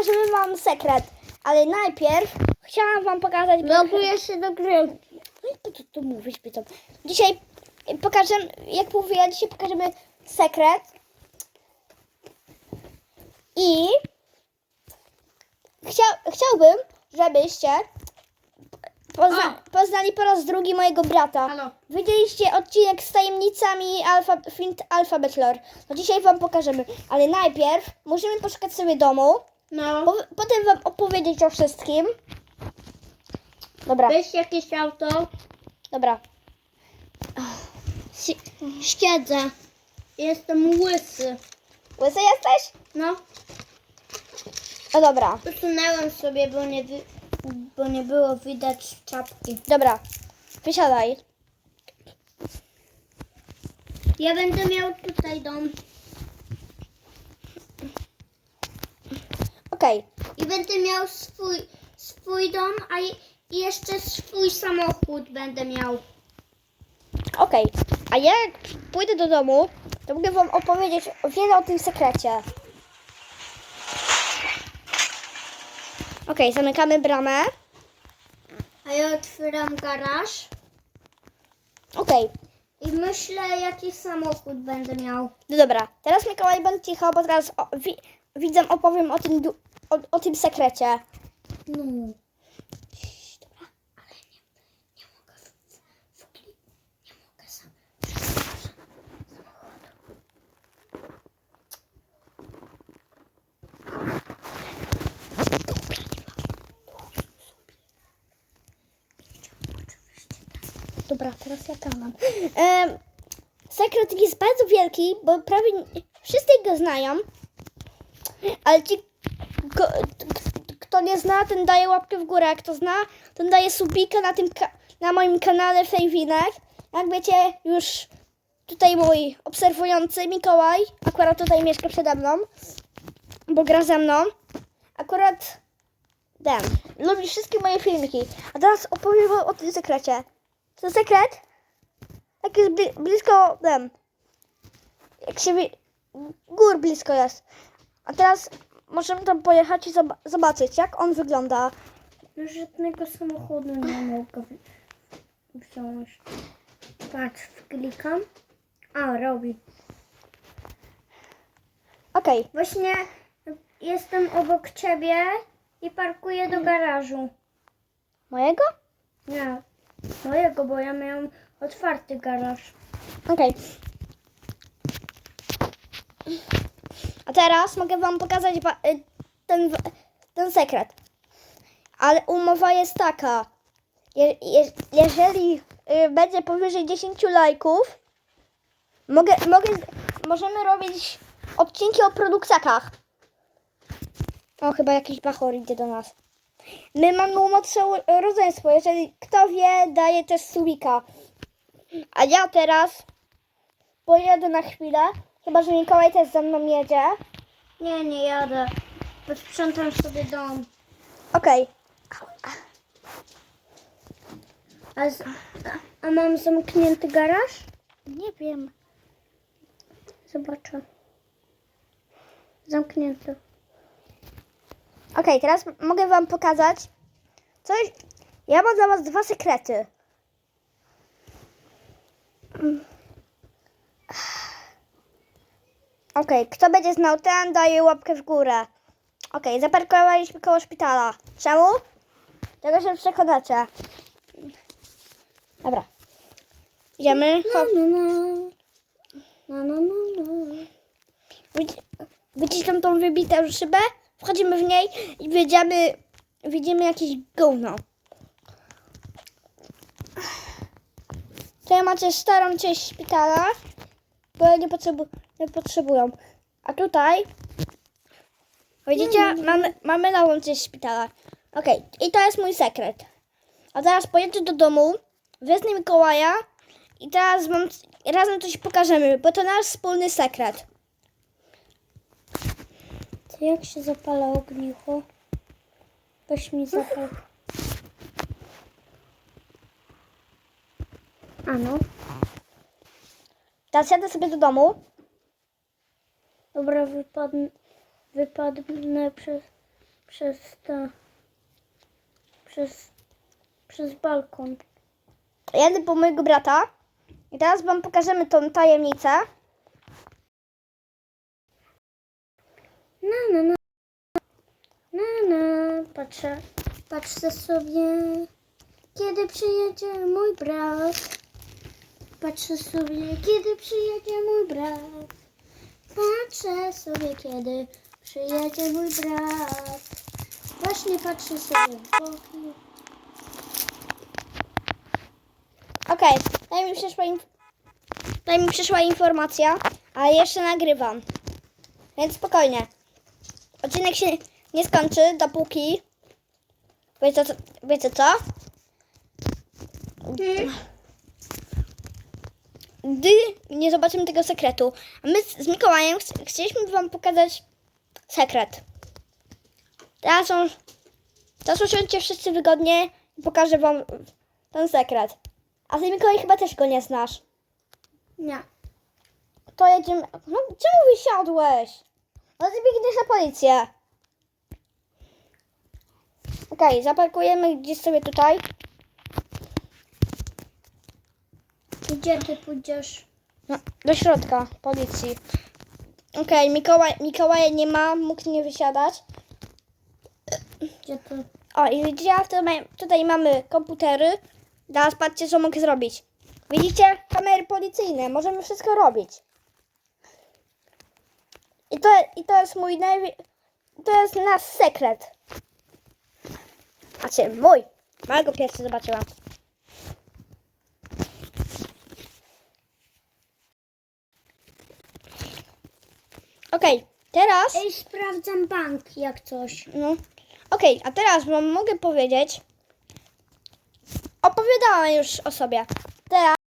pokażemy wam sekret, ale najpierw chciałam wam pokazać... Loguję się do gry. No i po co tu mówisz, pytam. Dzisiaj pokażemy, jak mówię, dzisiaj pokażemy sekret. I chciał, chciałbym, żebyście pozna, poznali po raz drugi mojego brata. Halo. Widzieliście odcinek z tajemnicami Alfa, Flint Alphabet Lore. No dzisiaj wam pokażemy, ale najpierw musimy poszukać sobie domu, No. po, potem wam opowiedzieć o wszystkim. Dobra, Weź jakieś auto. dobra. Si- Siedzę. Jestem łysy. Łysy jesteś? No. No dobra, Usunęłem sobie, bo nie, bo nie było widać czapki. dobra. Wysiadaj. Ja będę miał tutaj dom. Okej, I będę miał swój, swój dom, a i jeszcze swój samochód będę miał. okej. A ja jak pójdę do domu, to mogę wam opowiedzieć o wiele o tym sekrecie. Okej, zamykamy bramę. A ja otwieram garaż Okej, i myślę, jaki samochód będę miał. no dobra. Teraz Mikołaj bądź cicho, bo teraz o, wi, widzom opowiem o tym, du- o, tym sekrecie. No. Dobra. Nie mogę w, w, w klip. Nie mogę sam. Dobra, teraz ja gadam. Em, sekret jest bardzo wielki, bo prawie nie- wszyscy go znają. Ale ci, k- kto nie zna, ten daje łapkę w górę. Kto zna, ten daje subika na, tym na moim kanale Fejwinek. Jak wiecie, już tutaj mój obserwujący Mikołaj, akurat tutaj mieszka przede mną, bo gra ze mną. Akurat ten, lubi wszystkie moje filmiki. A teraz opowiem o tym sekrecie. To sekret? Jak jest bli blisko ten. Jak się gór blisko jest. A teraz możemy tam pojechać i zob- zobaczyć, jak on wygląda. Żadnego samochodu nie mogę wziąć. Patrz, klikam. A, robi. Okej, Właśnie jestem obok ciebie i parkuję do garażu. mojego? Nie, mojego, bo ja miałem otwarty garaż. Okej. A teraz mogę wam pokazać y, ten, ten sekret. Ale umowa jest taka. Je, je, jeżeli y, będzie powyżej 10 lajków, mogę, mogę, możemy robić odcinki o produkcjach. O, chyba jakiś bachor idzie do nas. My mamy umocne rodzeństwo. Jeżeli kto wie, daje też subika. A ja teraz pojedę na chwilę. Chyba, że Mikołaj też ze mną jedzie. Nie, nie jadę. Posprzątam sobie dom. Okej. A, z, a, a mam zamknięty garaż? Nie wiem. Zobaczę. Zamknięty. Okej, teraz mogę wam pokazać coś. Ja mam dla was dwa sekrety. Mm. Okej, kto będzie znał ten, daje łapkę w górę. Okej, zaparkowaliśmy koło szpitala. Czemu? Tego się przekonacie. Dobra. Idziemy. Hop. Widzi- Widzisz tam tą wybitą szybę? Wchodzimy w niej i widzimy, widzimy jakieś gówno. Tutaj macie starą część szpitala, bo nie, potrzebu nie potrzebują. A tutaj, widzicie, mamy, mamy nową część szpitala. Okej, i to jest mój sekret. A teraz pojedę do domu, wezmę Mikołaja i teraz wam razem coś pokażemy, bo to nasz wspólny sekret. To jak się zapala ognicho? Weź mi zapal. A no. Teraz jadę sobie do domu. Dobra, wypadnę, wypadnę przez Przez to. Przez. Przez balkon. Jadę po mojego brata i teraz wam pokażemy tą tajemnicę. No, no, no. No, no. Patrzę. Patrzę sobie, kiedy przyjedzie mój brat. Patrzę sobie, kiedy przyjedzie mój brat. Patrzę sobie, kiedy przyjedzie mój brat. Właśnie patrzę sobie w okno. Okej, daj mi przyszła inf- daj mi przyszła informacja, ale jeszcze nagrywam. Więc spokojnie. Odcinek się nie skończy, dopóki... Wiecie co? Wiecie co? Gdy nie zobaczymy tego sekretu. A my z, z Mikołajem ch- chcieliśmy wam pokazać sekret. Teraz, są, teraz usiądźcie wszyscy wygodnie i pokażę wam ten sekret. A ty Mikołaj chyba też go nie znasz. Nie. To jedziemy... No czemu wysiadłeś? No ty biegniesz na policję. Okej, zaparkujemy gdzieś sobie tutaj. Gdzie ty pójdziesz? No, do środka policji. Okej, Mikołaj, Mikołaja nie ma, mógł nie wysiadać. Gdzie to? O, i widzicie, tutaj, tutaj mamy komputery. Teraz patrzcie, co mogę zrobić. Widzicie? Kamery policyjne. Możemy wszystko robić. I to, i to jest mój najwi... To jest nasz sekret. Znaczy, mój. Małego pierwszy zobaczyłam. Okej, teraz... Ej, sprawdzam bank, jak coś. No. Okej, a teraz wam mogę powiedzieć. Opowiadałam już o sobie.